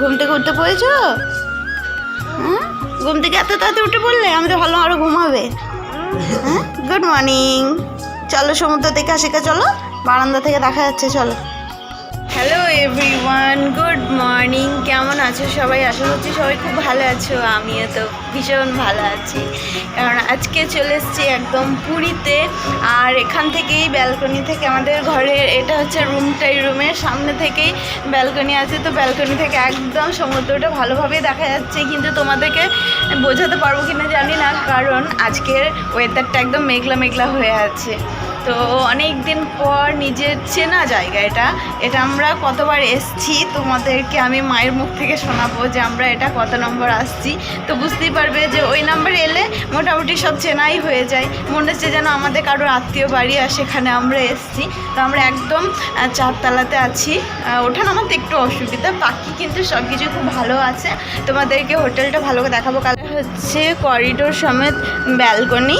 ঘুম থেকে পড়েছো? হ্যাঁ? ঘুম থেকে এত তাড়াতাড়ি উঠে পড়লে আমি তো ভালো আরও ঘুমাবে হ্যাঁ? গুড মর্নিং চলো সমুদ্র থেকে শেখা চলো। বারান্দা থেকে দেখা যাচ্ছে, চলো। হ্যালো এভরিওয়ান গুড মর্নিং কেমন আছো সবাই? আশা করছি সবাই খুব ভালো আছো, আমিও তো ভীষণ ভালো আছি। কারণ আজকে চলে এসেছি একদম পুরীতে, আর এখান থেকেই ব্যালকনি থেকে আমাদের ঘরের, এটা হচ্ছে রুমটাই রুমের সামনে থেকেই ব্যালকনি আছে। তো ব্যালকনি থেকে একদম সমুদ্রটা ভালোভাবেই দেখা যাচ্ছে, কিন্তু তোমাদেরকে বোঝাতে পারব কিনা জানি না, কারণ আজকের ওয়েদারটা একদম মেঘলা মেঘলা হয়ে আছে। তো অনেক দিন পর নিজের চেনা জায়গা এটা। এটা আমরা কতবার এসছি তোমাদেরকে আমি মায়ের মুখ থেকে শোনাবো যে আমরা এটা কত নম্বর আসছি। তো বুঝতেই পারবে যে ওই নাম্বারে এলে মোটামুটি সব চেনাই হয়ে যায়। মনে হচ্ছে যেন আমাদের কারোর আত্মীয় বাড়ি আর সেখানে আমরা এসছি। তো আমরা একদম চারতলাতে আছি। আহ, ওঠা নামাতে একটু অসুবিধা। বাকি কিন্তু সব কিছু খুব ভালো আছে। তোমাদেরকে হোটেলটা ভালো দেখাবো কাল। হচ্ছে করিডোর সমেত ব্যালকনি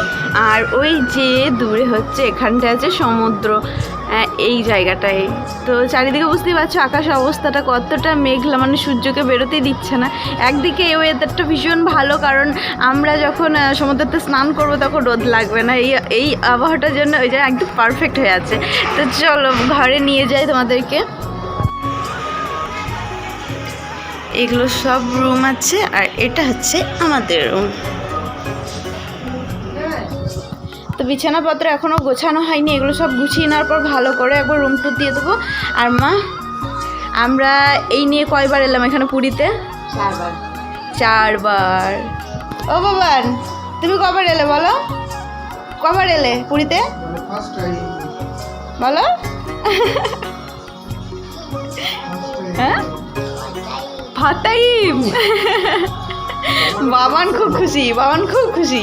আর ওই যে দূরে হচ্ছে এখানটা আছে সমুদ্র এই জায়গাটায়। তো চারিদিকে বুঝতেই পারছ আকাশ অবস্থাটা কতটা মেঘলা মানে সূর্যকে বেরোতেই দিচ্ছে না। একদিকে এই ওয়েদারটা ভীষণ ভালো, কারণ আমরা যখন সমুদ্রতে স্নান করব তখন রোদ লাগবে না। এই এই আবহাওয়াটার জন্য ওই জায়গা একদম পারফেক্ট হয়ে আছে। তো চলো ঘরে নিয়ে যাই তোমাদেরকে। এগুলো সব রুম আছে আর এটা হচ্ছে আমাদের রুম তো বিছানাপত্র এখনও গোছানো হয়নি এগুলো সব গুছিয়ে নেওয়ার পর ভালো করে একবার রুম টুর দিয়ে দেবো। আর মা আমরা এই নিয়ে কয়বার এলাম এখানে পুরীতে? চারবার। ও বাবান তুমি কবার এলে বলো? কবার এলে পুরীতে? বলো। হ্যাঁ? ফার্স্ট টাইম বাবান খুব খুশি, বাবান খুব খুশি।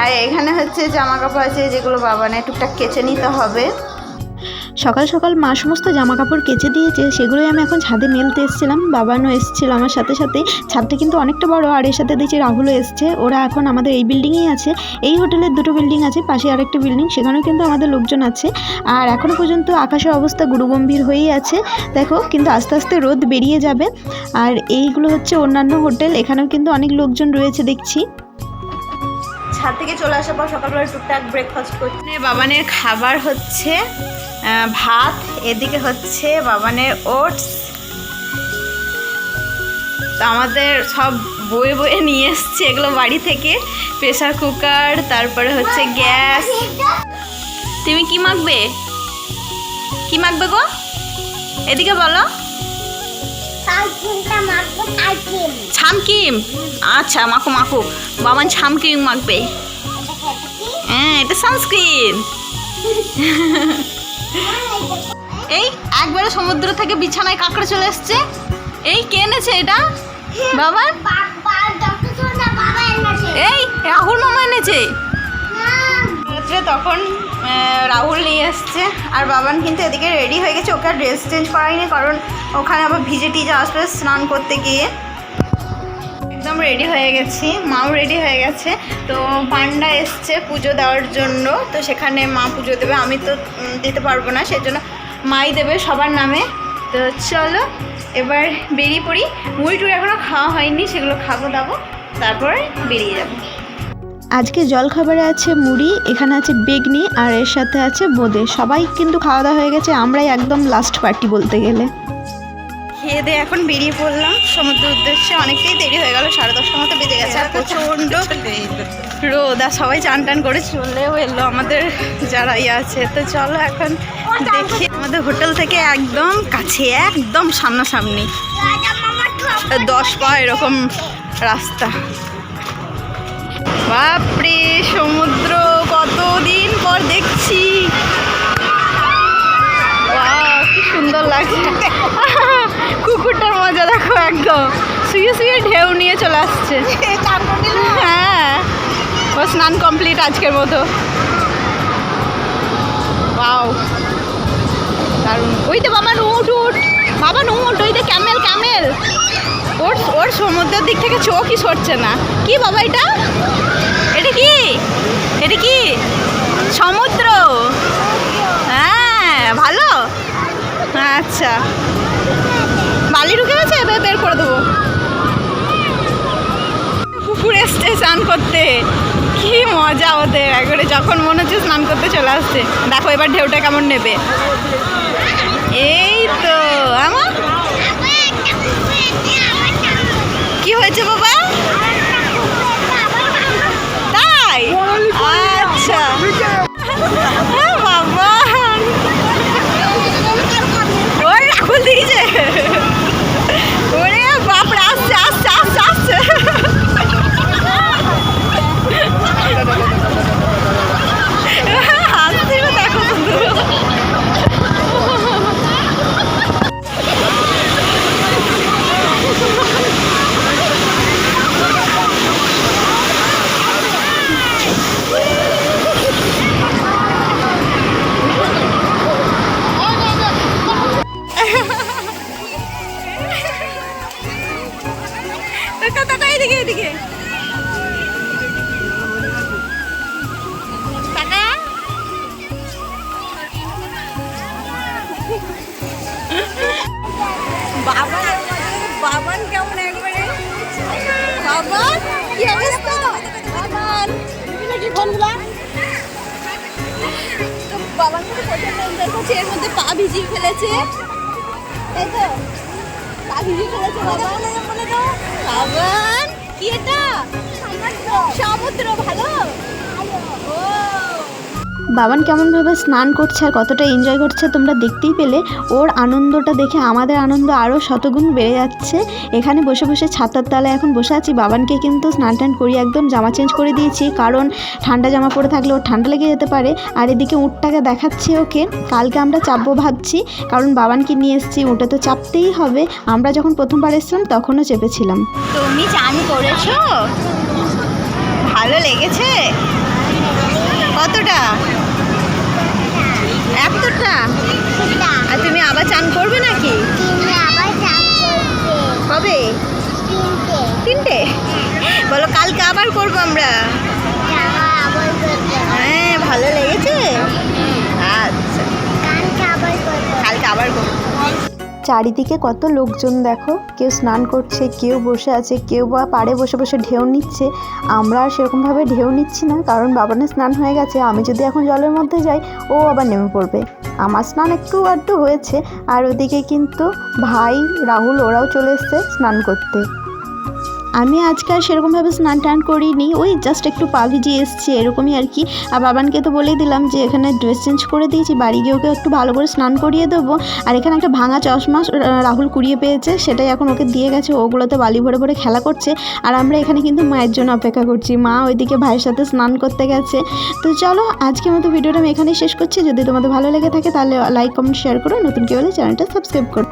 আর এখানে হচ্ছে জামা কাপড় আছে, যেগুলো বাবানে টুকটাক কেচে নিতে হবে। সকাল সকাল মা সমস্ত জামা কাপড় কেচে দিয়েছে, সেগুলোই আমি এখন ছাদে মেলতে এসেছিলাম, বাবানও এসেছিল আমার সাথে সাথে। ছাদটা কিন্তু অনেকটা বড়, আর এর সাথে দেখছি রাহুলও এসছে, ওরা এখন আমাদের এই বিল্ডিংয়েই আছে। এই হোটেলের দুটো বিল্ডিং আছে, পাশে আরেকটা বিল্ডিং সেখানেও কিন্তু আমাদের লোকজন আছে। আর এখনও পর্যন্ত আকাশের অবস্থা গুরুগম্ভীর হয়েই আছে। দেখো, কিন্তু আস্তে আস্তে রোদ বেরিয়ে যাবে। আর এইগুলো হচ্ছে অন্যান্য হোটেল এখানেও কিন্তু অনেক লোকজন রয়েছে, দেখছি। ছাদ থেকে চলে আসার পর সকালবেলা টুকটাক ব্রেকফাস্ট করছি। বাবানের খাবার হচ্ছে ভাত এদিকে হচ্ছে বাবানের ওটস। তো আমাদের সব বয়ে বয়ে নিয়ে এসছে এগুলো বাড়ি থেকে। প্রেসার কুকার তারপরে হচ্ছে গ্যাস। তুমি কি মাখবে? কি মাখবে গো? এদিকে বলো। ছামকিম। আচ্ছা মাখো মাখো। বাবান ছামকিম মাখবে। হ্যাঁ এটা সানস্ক্রিন। এই একবারে সমুদ্র থেকে বিছানায় কাঁকড়া চলে এসছে। এই, কে এনেছে এটা? বাবা? এই, রাহুল মামা এনেছে। তখন রাহুল নিয়ে এসছে, আর বাবান কিন্তু এদিকে রেডি হয়ে গেছে, ওকে আর ড্রেস চেঞ্জ করাইনি কারণ ওখানে আবার ভিজে টিজে আসবে স্নান করতে গিয়ে। একদম রেডি হয়ে গেছি, মাও রেডি হয়ে গেছে। তো পান্ডা এসছে পুজো দেওয়ার জন্য, তো সেখানে মা পুজো দেবে, আমি তো দিতে পারব না সেই জন্য মাই দেবে সবার নামে। তো চলো, এবার বেরিয়ে পড়ি। মুড়ি টুড়ি এখনও খাওয়া হয়নি, সেগুলো খাব দাবো, তারপরে বেরিয়ে যাব। আজকে জলখাবারে আছে মুড়ি, এখানে আছে বেগনি, আর এর সাথে আছে বোঁদে। সবাই কিন্তু খাওয়া দাওয়া হয়ে গেছে, আমরাই একদম লাস্ট পার্টি বলতে গেলে। খেয়ে দিয়ে এখন বেরিয়ে পড়লাম। সমুদ্র উদ্দেশ্যে অনেকটাই দেরি হয়ে গেল, সাড়ে দশটার মতো বেজে গেছে। আর প্রচণ্ড রোদ, আর সবাই চান টান করে চলেও এলো আমাদের, যারা ইয়ে আছে। তো চলো এখন দেখি, আমাদের হোটেল থেকে একদম কাছে, একদম সামনাসামনি। দশ পা এরকম রাস্তা। বাপরে, সমুদ্র, কতদিন পর দেখছি। কি সুন্দর লাগছে। কুকুরটার মজা দেখো একদম। শুয়ে শুয়ে ঢেউ নিয়ে চলে আসছে। হ্যাঁ ও স্নান কমপ্লিট আজকের মতো। ওয়াও দারুণ। ওই তো বাবা, উঠ উঠ। বাবা, উঠ, ওই তো ক্যামেল ক্যামেল ওর ওর সমুদ্রের দিক থেকে চোখই সরছে না। কি বাবা এটা? এটা কি? এটা কি? সমুদ্র। হ্যাঁ ভালো? আচ্ছা। মজা ওদের একবারে যখন মনে হচ্ছে স্নান করতে চলে আসছে। দেখো এবার ঢেউটা কেমন নেবে। এই তো আমার কি হয়েছে বাবা? তাই? আচ্ছা। প্রচণ্ড এর মধ্যে পা ভিজিয়ে ফেলেছে তাই তো পা ভিজিয়ে ফেলেছে বাবান কি এটা? সমুদ্র ভালো? বাবান কেমনভাবে স্নান করছে আর কতটা এনজয় করছে তোমরা দেখতেই পেলে। ওর আনন্দটা দেখে আমাদের আনন্দ আরও শতগুণ বেড়ে যাচ্ছে। এখানে বসে বসে ছাতার তলায় এখন বসে আছি। বাবানকে কিন্তু স্নান টান করিয়ে একদম জামা চেঞ্জ করে দিয়েছি। কারণ ঠান্ডা জামা পরে থাকলে ওর ঠান্ডা লেগে যেতে পারে। আর এদিকে উটটাকে দেখাচ্ছে ওকে। কালকে আমরা চাপবো ভাবছি। কারণ বাবানকে নিয়ে এসেছি উঠে তো চাপতেই হবে। আমরা যখন প্রথমবার এসেছিলাম, তখনও চেপেছিলাম। তুমি চান করেছ? ভালো লেগেছে? কতটা? এতটা আর তুমি আবার চান করবে নাকি? কবে তিনটে। বলো কালকে আবার করব আমরা? হ্যাঁ ভালো লেগেছে? আচ্ছা। কালকে আবার করব। চারিদিকে কত লোকজন দেখো কেউ স্নান করছে কেউ বসে আছে কেউ বা পাড়ে বসে বসে ঢেউ নিচ্ছে। আমরা আর সেরকমভাবে ঢেউ নিচ্ছি না কারণ বাবানের স্নান হয়ে গেছে। আমি যদি এখন জলের মধ্যে যাই ও আবার নেমে পড়বে। আমার স্নান একটু আধটু হয়েছে, আর ওদিকে কিন্তু ভাই রাহুল, ওরাও চলে এসছে স্নান করতে। আমি আজকে আর সেরকমভাবে স্নান টান করিনি, ওই জাস্ট একটু পা ভিজিয়ে এসছি, এরকমই আর কি। আর বাবানকে তো বলেই দিলাম যে এখানে ড্রেস চেঞ্জ করে দিয়েছি, বাড়ি গিয়ে ওকে একটু ভালো করে স্নান করিয়ে দেবো। আর এখানে একটা ভাঙা চশমা রাহুল কুড়িয়ে পেয়েছে, সেটাই এখন ওকে দিয়ে গেছে ওগুলোতে বালি ভরে ভরে খেলা করছে। আর আমরা এখানে কিন্তু মায়ের জন্য অপেক্ষা করছি, মা ওইদিকে ভাইয়ের সাথে স্নান করতে গেছে। তো চলো, আজকের মতো ভিডিওটা আমি এখানেই শেষ করছি, যদি তোমাদের ভালো লেগে থাকে তাহলে লাইক কমেন্ট শেয়ার করো, নতুন কেউ হলে চ্যানেলটা সাবস্ক্রাইব করো।